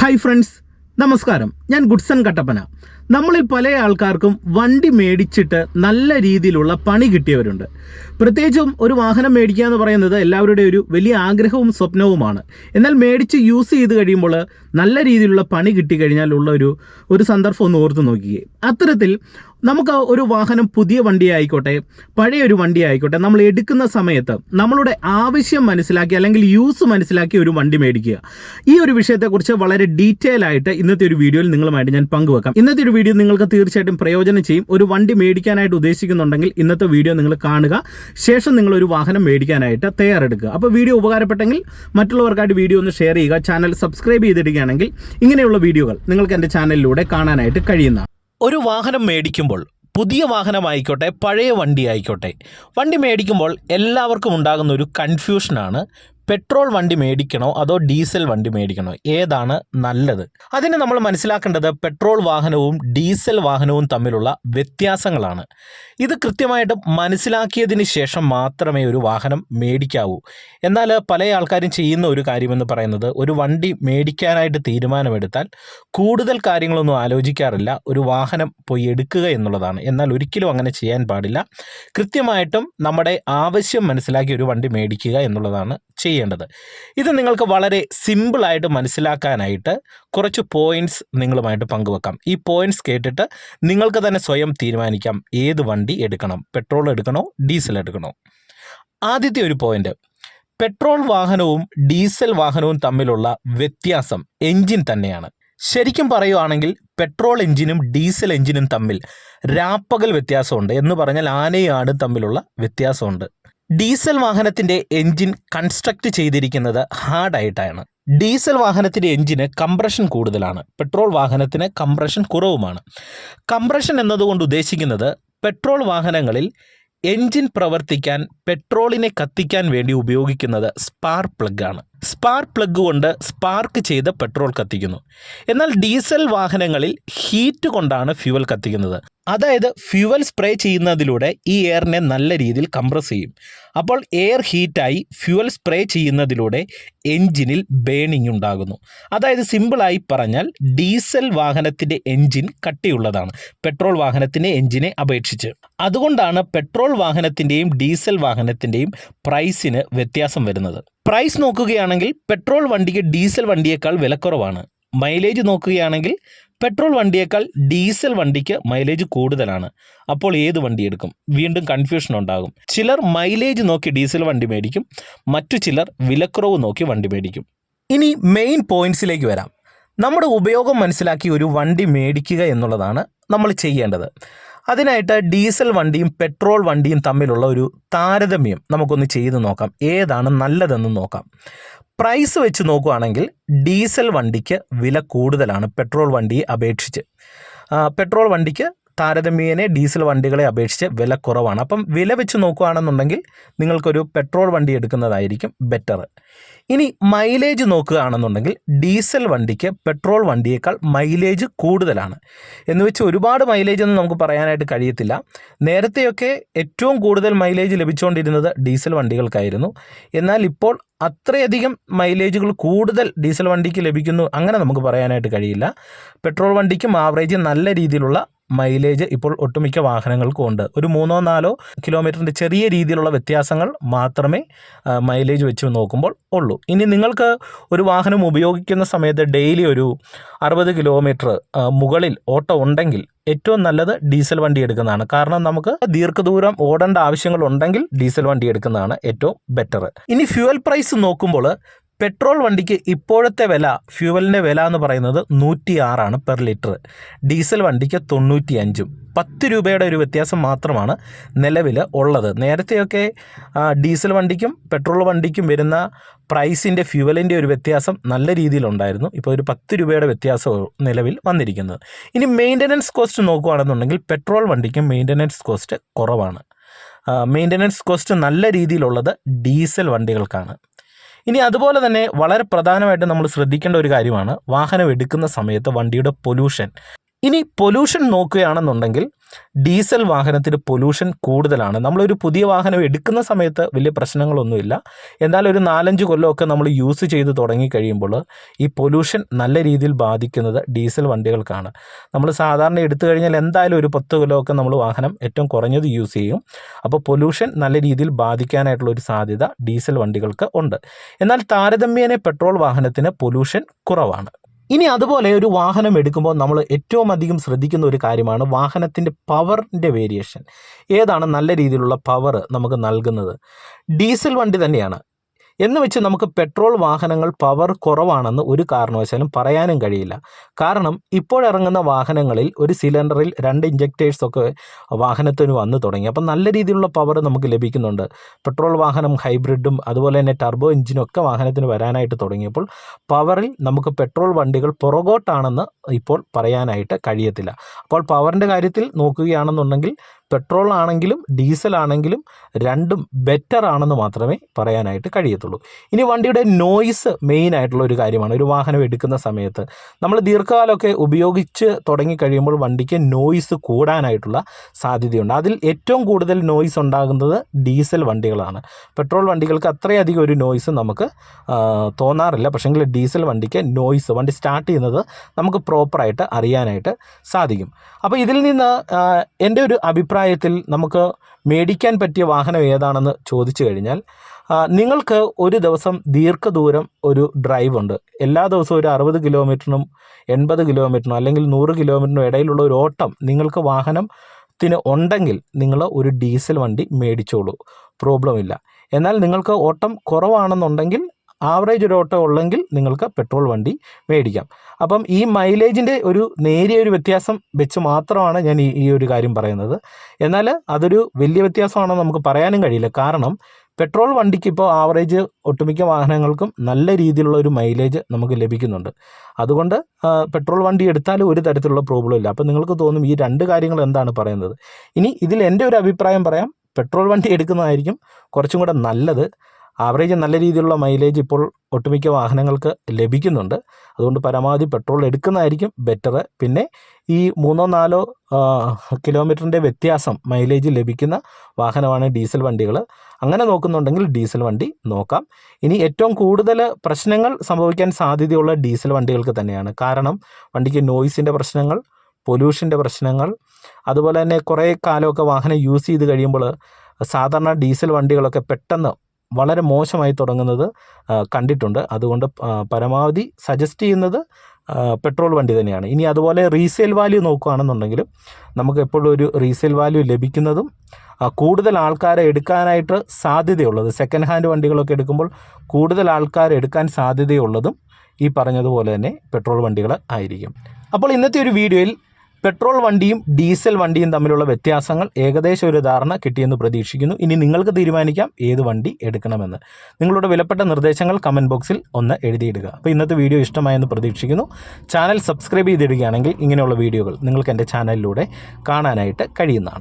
Hi friends നമസ്കാരം. ഞാൻ Goodson Kattappana. നമ്മളിൽ പല ആൾക്കാർക്കും വണ്ടി മേടിച്ചിട്ട് നല്ല രീതിയിലുള്ള പണി കിട്ടിയവരുണ്ട്. പ്രത്യേകിച്ചും ഒരു വാഹനം മേടിക്കുക എന്ന് പറയുന്നത് എല്ലാവരുടെയും ഒരു വലിയ ആഗ്രഹവും സ്വപ്നവുമാണ്. എന്നാൽ മേടിച്ച് യൂസ് ചെയ്ത് കഴിയുമ്പോൾ നല്ല രീതിയിലുള്ള പണി കിട്ടിക്കഴിഞ്ഞാൽ ഉള്ള ഒരു ഒരു സന്ദർഭം ഒന്ന് ഓർത്ത് നോക്കിയേ അത്തരത്തിൽ നമുക്ക് ഒരു വാഹനം പുതിയ വണ്ടി ആയിക്കോട്ടെ പഴയ ഒരു വണ്ടി ആയിക്കോട്ടെ നമ്മൾ എടുക്കുന്ന സമയത്ത് നമ്മളുടെ ആവശ്യം മനസ്സിലാക്കി അല്ലെങ്കിൽ യൂസ് മനസ്സിലാക്കി ഒരു വണ്ടി മേടിക്കുക. ഈ ഒരു വിഷയത്തെക്കുറിച്ച് വളരെ ഡീറ്റെയിൽ ആയിട്ട് ഇന്നത്തെ ഒരു വീഡിയോയിൽ നിങ്ങളുമായിട്ട് ഞാൻ പങ്കുവെക്കാം. ഇന്നത്തെ ഒരു വീഡിയോ നിങ്ങൾക്ക് തീർച്ചയായിട്ടും പ്രയോജനം ചെയ്യും. ഒരു വണ്ടി മേടിക്കാനായിട്ട് ഉദ്ദേശിക്കുന്നുണ്ടെങ്കിൽ ഇന്നത്തെ വീഡിയോ നിങ്ങൾ കാണുക. ശേഷം നിങ്ങൾ ഒരു വാഹനം മേടിക്കാനായിട്ട് തയ്യാറെടുക്കുക. അപ്പോൾ വീഡിയോ ഉപകാരപ്പെട്ടെങ്കിൽ മറ്റുള്ളവർക്കായിട്ട് വീഡിയോ ഒന്ന് ഷെയർ ചെയ്യുക. ചാനൽ സബ്സ്ക്രൈബ് ചെയ്തിരിക്കുകയാണെങ്കിൽ ഇങ്ങനെയുള്ള വീഡിയോകൾ നിങ്ങൾക്ക് എന്റെ ചാനലിലൂടെ കാണാനായിട്ട് കഴിയുന്നതാണ്. ഒരു വാഹനം മേടിക്കുമ്പോൾ പുതിയ വാഹനമായിക്കോട്ടെ പഴയ വണ്ടി ആയിക്കോട്ടെ വണ്ടി മേടിക്കുമ്പോൾ എല്ലാവർക്കും ഉണ്ടാകുന്ന ഒരു കൺഫ്യൂഷനാണ് പെട്രോൾ വണ്ടി മേടിക്കണോ അതോ ഡീസൽ വണ്ടി മേടിക്കണോ? ഏതാണ് നല്ലത്? അതിന് നമ്മൾ മനസ്സിലാക്കേണ്ടത് പെട്രോൾ വാഹനവും ഡീസൽ വാഹനവും തമ്മിലുള്ള വ്യത്യാസങ്ങളാണ്. ഇത് കൃത്യമായിട്ട് മനസ്സിലാക്കിയതിന് ശേഷം മാത്രമേ ഒരു വാഹനം മേടിക്കാവൂ. എന്നാൽ പല ആൾക്കാരും ചെയ്യുന്ന ഒരു കാര്യമെന്ന് പറയുന്നത് ഒരു വണ്ടി മേടിക്കാനായിട്ട് തീരുമാനമെടുത്താൽ കൂടുതൽ കാര്യങ്ങളൊന്നും ആലോചിക്കാറില്ല. ഒരു വാഹനം പോയി എടുക്കുക എന്നുള്ളതാണ്. എന്നാൽ ഒരിക്കലും അങ്ങനെ ചെയ്യാൻ പാടില്ല. കൃത്യമായിട്ടും നമ്മുടെ ആവശ്യം മനസ്സിലാക്കി ഒരു വണ്ടി മേടിക്കുക എന്നുള്ളതാണ് ചെയ്യേണ്ടത്. ഇത് നിങ്ങൾക്ക് വളരെ സിമ്പിളായിട്ട് മനസ്സിലാക്കാനായിട്ട് കുറച്ച് പോയിന്റ്സ് നിങ്ങളുമായിട്ട് പങ്കുവെക്കാം. ഈ പോയിന്റ്സ് കേട്ടിട്ട് നിങ്ങൾക്ക് തന്നെ സ്വയം തീരുമാനിക്കാം ഏത് വണ്ടി എടുക്കണം. പെട്രോൾ എടുക്കണോ ഡീസൽ എടുക്കണോ. ആദ്യത്തെ ഒരു പോയിന്റ് പെട്രോൾ വാഹനവും ഡീസൽ വാഹനവും തമ്മിലുള്ള വ്യത്യാസം എൻജിൻ തന്നെയാണ്. ശരിക്കും പറയുവാണെങ്കിൽ പെട്രോൾ എഞ്ചിനും ഡീസൽ എഞ്ചിനും തമ്മിൽ രാപ്പകൽ വ്യത്യാസമുണ്ട്. എന്ന് പറഞ്ഞാൽ ആനയും ആടും തമ്മിലുള്ള വ്യത്യാസമുണ്ട്. ഡീസൽ വാഹനത്തിന്റെ എൻജിൻ കൺസ്ട്രക്ട് ചെയ്തിരിക്കുന്നത് ഹാർഡായിട്ടാണ് ഡീസൽ വാഹനത്തിന്റെ എൻജിന് കംപ്രഷൻ കൂടുതലാണ്. പെട്രോൾ വാഹനത്തിന് കംപ്രഷൻ കുറവുമാണ്. കംപ്രഷൻ എന്നതുകൊണ്ട് ഉദ്ദേശിക്കുന്നത് പെട്രോൾ വാഹനങ്ങളിൽ എൻജിൻ പ്രവർത്തിക്കാൻ പെട്രോളിനെ കത്തിക്കാൻ വേണ്ടി ഉപയോഗിക്കുന്നത് സ്പാർ പ്ലഗ് ആണ് സ്പാർക്ക് പ്ലഗ് കൊണ്ട് സ്പാർക്ക് ചെയ്ത് പെട്രോൾ കത്തിക്കുന്നു. എന്നാൽ ഡീസൽ വാഹനങ്ങളിൽ ഹീറ്റ് കൊണ്ടാണ് ഫ്യൂവൽ കത്തിക്കുന്നത്. അതായത് ഫ്യൂവൽ സ്പ്രേ ചെയ്യുന്നതിലൂടെ ഈ എയറിനെ നല്ല രീതിയിൽ കംപ്രസ് ചെയ്യും. അപ്പോൾ എയർ ഹീറ്റായി ഫ്യൂവൽ സ്പ്രേ ചെയ്യുന്നതിലൂടെ എൻജിനിൽ ബേണിംഗ് ഉണ്ടാകുന്നു. അതായത് സിമ്പിളായി പറഞ്ഞാൽ ഡീസൽ വാഹനത്തിന്റെ എൻജിൻ കട്ടിയുള്ളതാണ്. പെട്രോൾ വാഹനത്തിന്റെ എൻജിനെ അപേക്ഷിച്ച്. അതുകൊണ്ടാണ് പെട്രോൾ വാഹനത്തിന്റെയും ഡീസൽ വാഹനത്തിന്റെയും പ്രൈസിന് വ്യത്യാസം വരുന്നത്. പ്രൈസ് നോക്കുകയാണെങ്കിൽ പെട്രോൾ വണ്ടിക്ക് ഡീസൽ വണ്ടിയേക്കാൾ വിലക്കുറവാണ് മൈലേജ് നോക്കുകയാണെങ്കിൽ പെട്രോൾ വണ്ടിയേക്കാൾ ഡീസൽ വണ്ടിക്ക് മൈലേജ് കൂടുതലാണ്. അപ്പോൾ ഏത് വണ്ടി എടുക്കും? വീണ്ടും കൺഫ്യൂഷൻ ഉണ്ടാകും. ചിലർ മൈലേജ് നോക്കി ഡീസൽ വണ്ടി മേടിക്കും മറ്റു ചിലർ വിലക്കുറവ് നോക്കി വണ്ടി മേടിക്കും. ഇനി മെയിൻ പോയിന്റ്സിലേക്ക് വരാം. നമ്മുടെ ഉപയോഗം മനസ്സിലാക്കി ഒരു വണ്ടി മേടിക്കുക എന്നുള്ളതാണ് നമ്മൾ ചെയ്യേണ്ടത്. അതിനായിട്ട് ഡീസൽ വണ്ടിയും പെട്രോൾ വണ്ടിയും തമ്മിലുള്ള ഒരു താരതമ്യം നമുക്കൊന്ന് ചെയ്ത് നോക്കാം. ഏതാണ് നല്ലതെന്ന് നോക്കാം. പ്രൈസ് വെച്ച് നോക്കുകയാണെങ്കിൽ ഡീസൽ വണ്ടിക്ക് വില കൂടുതലാണ്. പെട്രോൾ വണ്ടിയെ അപേക്ഷിച്ച്. പെട്രോൾ വണ്ടിക്ക് താരതമ്യേനെ ഡീസൽ വണ്ടികളെ അപേക്ഷിച്ച് വില കുറവാണ്. അപ്പം വില വെച്ച് നോക്കുകയാണെന്നുണ്ടെങ്കിൽ നിങ്ങൾക്കൊരു പെട്രോൾ വണ്ടി എടുക്കുന്നതായിരിക്കും ബെറ്റർ ഇനി മൈലേജ് നോക്കുകയാണെന്നുണ്ടെങ്കിൽ ഡീസൽ വണ്ടിക്ക് പെട്രോൾ വണ്ടിയേക്കാൾ മൈലേജ് കൂടുതലാണ്. എന്ന് വെച്ച് ഒരുപാട് മൈലേജ് ഒന്നും നമുക്ക് പറയാനായിട്ട് കഴിയത്തില്ല. നേരത്തെയൊക്കെ ഏറ്റവും കൂടുതൽ മൈലേജ് ലഭിച്ചുകൊണ്ടിരുന്നത് ഡീസൽ വണ്ടികൾക്കായിരുന്നു. എന്നാൽ ഇപ്പോൾ അത്രയധികം മൈലേജുകൾ കൂടുതൽ ഡീസൽ വണ്ടിക്ക് ലഭിക്കുന്നു അങ്ങനെ നമുക്ക് പറയാനായിട്ട് കഴിയില്ല. പെട്രോൾ വണ്ടിക്കും ആവറേജ് നല്ല രീതിയിലുള്ള മൈലേജ് ഇപ്പോൾ ഒട്ടുമിക്ക വാഹനങ്ങൾക്കും ഉണ്ട്. ഒരു മൂന്നോ നാലോ കിലോമീറ്ററിന്റെ ചെറിയ രീതിയിലുള്ള വ്യത്യാസങ്ങൾ മാത്രമേ മൈലേജ് വെച്ച് നോക്കുമ്പോൾ ഉള്ളൂ. ഇനി നിങ്ങൾക്ക് ഒരു വാഹനം ഉപയോഗിക്കുന്ന സമയത്ത് ഡെയിലി ഒരു അറുപത് കിലോമീറ്റർ മുകളിൽ ഓട്ടോ ഉണ്ടെങ്കിൽ ഏറ്റവും നല്ലത് ഡീസൽ വണ്ടി എടുക്കുന്നതാണ്. കാരണം നമുക്ക് ദീർഘദൂരം ഓടേണ്ട ആവശ്യങ്ങൾ ഉണ്ടെങ്കിൽ ഡീസൽ വണ്ടി എടുക്കുന്നതാണ് ഏറ്റവും ബെറ്റർ ഇനി ഫ്യൂവൽ പ്രൈസ് നോക്കുമ്പോൾ പെട്രോൾ വണ്ടിക്ക് ഇപ്പോഴത്തെ വില ഫ്യൂവലിന്റെ വില എന്ന് പറയുന്നത് നൂറ്റി ആറാണ് പെർ ലിറ്റർ. ഡീസൽ വണ്ടിക്ക് തൊണ്ണൂറ്റി അഞ്ചും പത്ത് രൂപയുടെ ഒരു വ്യത്യാസം മാത്രമാണ് നിലവിൽ ഉള്ളത്. നേരത്തെയൊക്കെ ഡീസൽ വണ്ടിക്കും പെട്രോൾ വണ്ടിക്കും വരുന്ന പ്രൈസിന്റെ ഫ്യൂവലിന്റെ ഒരു വ്യത്യാസം നല്ല രീതിയിലുണ്ടായിരുന്നു. ഇപ്പോൾ ഒരു പത്ത് രൂപയുടെ വ്യത്യാസം നിലവിൽ വന്നിരിക്കുന്നത്. ഇനി മെയിന്റനൻസ് കോസ്റ്റ് നോക്കുകയാണെന്നുണ്ടെങ്കിൽ പെട്രോൾ വണ്ടിക്കും മെയിന്റനൻസ് കോസ്റ്റ് കുറവാണ്. മെയിന്റനൻസ് കോസ്റ്റ് നല്ല രീതിയിലുള്ളത് ഡീസൽ വണ്ടികൾക്കാണ്. ഇനി അതുപോലെ തന്നെ വളരെ പ്രധാനമായിട്ട് നമ്മൾ ശ്രദ്ധിക്കേണ്ട ഒരു കാര്യമാണ് വാഹനം എടുക്കുന്ന സമയത്ത് വണ്ടിയുടെ പൊല്യൂഷൻ. ഇനി പൊല്യൂഷൻ നോക്കുകയാണെന്നുണ്ടെങ്കിൽ ഡീസൽ വാഹനത്തിന് പൊല്യൂഷൻ കൂടുതലാണ്. നമ്മളൊരു പുതിയ വാഹനം എടുക്കുന്ന സമയത്ത് വലിയ പ്രശ്നങ്ങളൊന്നുമില്ല. എന്നാൽ ഒരു നാലഞ്ച് കൊല്ലമൊക്കെ നമ്മൾ യൂസ് ചെയ്ത് തുടങ്ങി കഴിയുമ്പോൾ ഈ പൊല്യൂഷൻ നല്ല രീതിയിൽ ബാധിക്കുന്നത് ഡീസൽ വണ്ടികൾക്കാണ്. നമ്മൾ സാധാരണ എടുത്തു കഴിഞ്ഞാൽ എന്തായാലും ഒരു പത്ത് കൊല്ലമൊക്കെ നമ്മൾ വാഹനം ഏറ്റവും കുറഞ്ഞത് യൂസ് ചെയ്യും. അപ്പോൾ പൊല്യൂഷൻ നല്ല രീതിയിൽ ബാധിക്കാനായിട്ടുള്ള ഒരു സാധ്യത ഡീസൽ വണ്ടികൾക്ക് ഉണ്ട്. എന്നാൽ താരതമ്യേന പെട്രോൾ വാഹനത്തിന് പൊല്യൂഷൻ കുറവാണ്. ഇനി അതുപോലെ ഒരു വാഹനം എടുക്കുമ്പോൾ നമ്മൾ ഏറ്റവും അധികം ശ്രദ്ധിക്കുന്ന ഒരു കാര്യമാണ് വാഹനത്തിന്റെ പവറിന്റെ വേരിയേഷൻ. ഏതാണ് നല്ല രീതിയിലുള്ള പവർ നമുക്ക് നൽകുന്നത്? ഡീസൽ വണ്ടി തന്നെയാണ്. എന്ന് വെച്ച് നമുക്ക് പെട്രോൾ വാഹനങ്ങൾ പവർ കുറവാണെന്ന് ഒരു കാരണവശാലും പറയാനും കഴിയില്ല. കാരണം ഇപ്പോഴിറങ്ങുന്ന വാഹനങ്ങളിൽ ഒരു സിലിണ്ടറിൽ രണ്ട് ഇഞ്ചക്ടേഴ്സൊക്കെ വാഹനത്തിന് വന്നു തുടങ്ങി. അപ്പം നല്ല രീതിയിലുള്ള പവർ നമുക്ക് ലഭിക്കുന്നുണ്ട്. പെട്രോൾ വാഹനം ഹൈബ്രിഡും അതുപോലെ തന്നെ ടർബോ എഞ്ചിനും ഒക്കെ വാഹനത്തിന് വരാനായിട്ട് തുടങ്ങിയപ്പോൾ പവറിൽ നമുക്ക് പെട്രോൾ വണ്ടികൾ പുറകോട്ടാണെന്ന് ഇപ്പോൾ പറയാനായിട്ട് കഴിയത്തില്ല. അപ്പോൾ പവറിന്റെ കാര്യത്തിൽ നോക്കുകയാണെന്നുണ്ടെങ്കിൽ പെട്രോൾ ആണെങ്കിലും ഡീസൽ ആണെങ്കിലും രണ്ടും ബെറ്റർ ആണെന്ന് മാത്രമേ പറയാനായിട്ട് കഴിയത്തുള്ളൂ. ഇനി വണ്ടിയുടെ നോയ്സ് മെയിൻ ആയിട്ടുള്ള ഒരു കാര്യമാണ്. ഒരു വാഹനം എടുക്കുന്ന സമയത്ത് നമ്മൾ ദീർഘകാലമൊക്കെ ഉപയോഗിച്ച് തുടങ്ങി കഴിയുമ്പോൾ വണ്ടിക്ക് നോയ്സ് കൂടാനായിട്ടുള്ള സാധ്യതയുണ്ട്. അതിൽ ഏറ്റവും കൂടുതൽ നോയ്സ് ഉണ്ടാകുന്നത് ഡീസൽ വണ്ടികളാണ്. പെട്രോൾ വണ്ടികൾക്ക് അത്രയധികം ഒരു നോയ്സ് നമുക്ക് തോന്നാറില്ല. പക്ഷേങ്കിൽ ഡീസൽ വണ്ടിക്ക് നോയ്സ് വണ്ടി സ്റ്റാർട്ട് ചെയ്യുന്നത് നമുക്ക് പ്രോപ്പറായിട്ട് അറിയാനായിട്ട് സാധിക്കും. അപ്പോൾ ഇതിൽ നിന്ന് എന്റെ ഒരു അഭിപ്രായത്തിൽ നമുക്ക് മേടിക്കാൻ പറ്റിയ വാഹനം ഏതാണെന്ന് ചോദിച്ചു കഴിഞ്ഞാൽ നിങ്ങൾക്ക് ഒരു ദിവസം ദീർഘദൂരം ഒരു ഡ്രൈവ് ഉണ്ട്. എല്ലാ ദിവസവും ഒരു അറുപത് കിലോമീറ്ററിനും എൺപത് കിലോമീറ്ററിനും അല്ലെങ്കിൽ നൂറ് കിലോമീറ്ററിനും ഇടയിലുള്ള ഒരു ഓട്ടം നിങ്ങൾക്ക് വാഹനത്തിന് ഉണ്ടെങ്കിൽ നിങ്ങൾ ഒരു ഡീസൽ വണ്ടി മേടിച്ചോളൂ. പ്രോബ്ലം ഇല്ല. എന്നാൽ നിങ്ങൾക്ക് ഓട്ടം കുറവാണെന്നുണ്ടെങ്കിൽ ആവറേജ് ഒരു ഓട്ടോ ഉള്ളെങ്കിൽ നിങ്ങൾക്ക് പെട്രോൾ വണ്ടി മേടിക്കാം. അപ്പം ഈ മൈലേജിന്റെ ഒരു നേരിയ ഒരു വ്യത്യാസം വെച്ച് മാത്രമാണ് ഞാൻ ഈ ഈ ഒരു കാര്യം പറയുന്നത്. എന്നാൽ അതൊരു വലിയ വ്യത്യാസമാണെന്ന് നമുക്ക് പറയാനും കഴിയില്ല. കാരണം പെട്രോൾ വണ്ടിക്ക് ഇപ്പോൾ ആവറേജ് ഒട്ടുമിക്ക വാഹനങ്ങൾക്കും നല്ല രീതിയിലുള്ള ഒരു മൈലേജ് നമുക്ക് ലഭിക്കുന്നുണ്ട്. അതുകൊണ്ട് പെട്രോൾ വണ്ടി എടുത്താലും ഒരു തരത്തിലുള്ള പ്രോബ്ലം ഇല്ല. അപ്പോൾ നിങ്ങൾക്ക് തോന്നും ഈ രണ്ട് കാര്യങ്ങൾ എന്താണ് പറയുന്നത്? ഇനി ഇതിൽ എന്റെ ഒരു അഭിപ്രായം പറയാം. പെട്രോൾ വണ്ടി എടുക്കുന്നതായിരിക്കും കുറച്ചും കൂടെ നല്ലത്. ആവറേജ് നല്ല രീതിയിലുള്ള മൈലേജ് ഇപ്പോൾ ഒട്ടുമിക്ക വാഹനങ്ങൾക്ക് ലഭിക്കുന്നുണ്ട്. അതുകൊണ്ട് പരമാവധി പെട്രോൾ എടുക്കുന്നതായിരിക്കും ബെറ്റർ പിന്നെ ഈ മൂന്നോ നാലോ കിലോമീറ്ററിന്റെ വ്യത്യാസം മൈലേജ് ലഭിക്കുന്ന വാഹനമാണ് ഡീസൽ വണ്ടികൾ അങ്ങനെ നോക്കുന്നുണ്ടെങ്കിൽ ഡീസൽ വണ്ടി നോക്കാം. ഇനി ഏറ്റവും കൂടുതൽ പ്രശ്നങ്ങൾ സംഭവിക്കാൻ സാധ്യതയുള്ള ഡീസൽ വണ്ടികൾക്ക് തന്നെയാണ്. കാരണം വണ്ടിക്ക് നോയ്സിന്റെ പ്രശ്നങ്ങൾ പൊല്യൂഷന്റെ പ്രശ്നങ്ങൾ അതുപോലെ തന്നെ കുറേ കാലമൊക്കെ വാഹനം യൂസ് ചെയ്ത് കഴിയുമ്പോൾ സാധാരണ ഡീസൽ വണ്ടികളൊക്കെ പെട്ടെന്ന് വളരെ മോശമായി തുടങ്ങുന്നത് കണ്ടിട്ടുണ്ട്. അതുകൊണ്ട് പരമാവധി സജസ്റ്റ് ചെയ്യുന്നത് പെട്രോൾ വണ്ടി തന്നെയാണ്. ഇനി അതുപോലെ റീസെയിൽ വാല്യൂ നോക്കുകയാണെന്നുണ്ടെങ്കിലും നമുക്ക് എപ്പോഴും ഒരു റീസെയിൽ വാല്യൂ ലഭിക്കുന്നതും കൂടുതൽ ആൾക്കാരെ എടുക്കാനായിട്ട് സാധ്യതയുള്ളത് സെക്കൻഡ് ഹാൻഡ് വണ്ടികളൊക്കെ എടുക്കുമ്പോൾ കൂടുതൽ ആൾക്കാരെ എടുക്കാൻ സാധ്യതയുള്ളതും ഈ പറഞ്ഞതുപോലെ തന്നെ പെട്രോൾ വണ്ടികൾ ആയിരിക്കും. അപ്പോൾ ഇന്നത്തെ ഒരു വീഡിയോയിൽ പെട്രോൾ വണ്ടിയും ഡീസൽ വണ്ടിയും തമ്മിലുള്ള വ്യത്യാസങ്ങൾ ഏകദേശം ഒരു ധാരണ കിട്ടിയെന്ന് പ്രതീക്ഷിക്കുന്നു. ഇനി നിങ്ങൾക്ക് തീരുമാനിക്കാം ഏത് വണ്ടി എടുക്കണമെന്ന്. നിങ്ങളുടെ വിലപ്പെട്ട നിർദ്ദേശങ്ങൾ കമന്റ് ബോക്സിൽ ഒന്ന് എഴുതിയിടുക. അപ്പോൾ ഇന്നത്തെ വീഡിയോ ഇഷ്ടമായെന്ന് പ്രതീക്ഷിക്കുന്നു. ചാനൽ സബ്സ്ക്രൈബ് ചെയ്തിടുകയാണെങ്കിൽ ഇങ്ങനെയുള്ള വീഡിയോകൾ നിങ്ങൾക്ക് എന്റെ ചാനലിലൂടെ കാണാനായിട്ട് കഴിയുന്നതാണ്.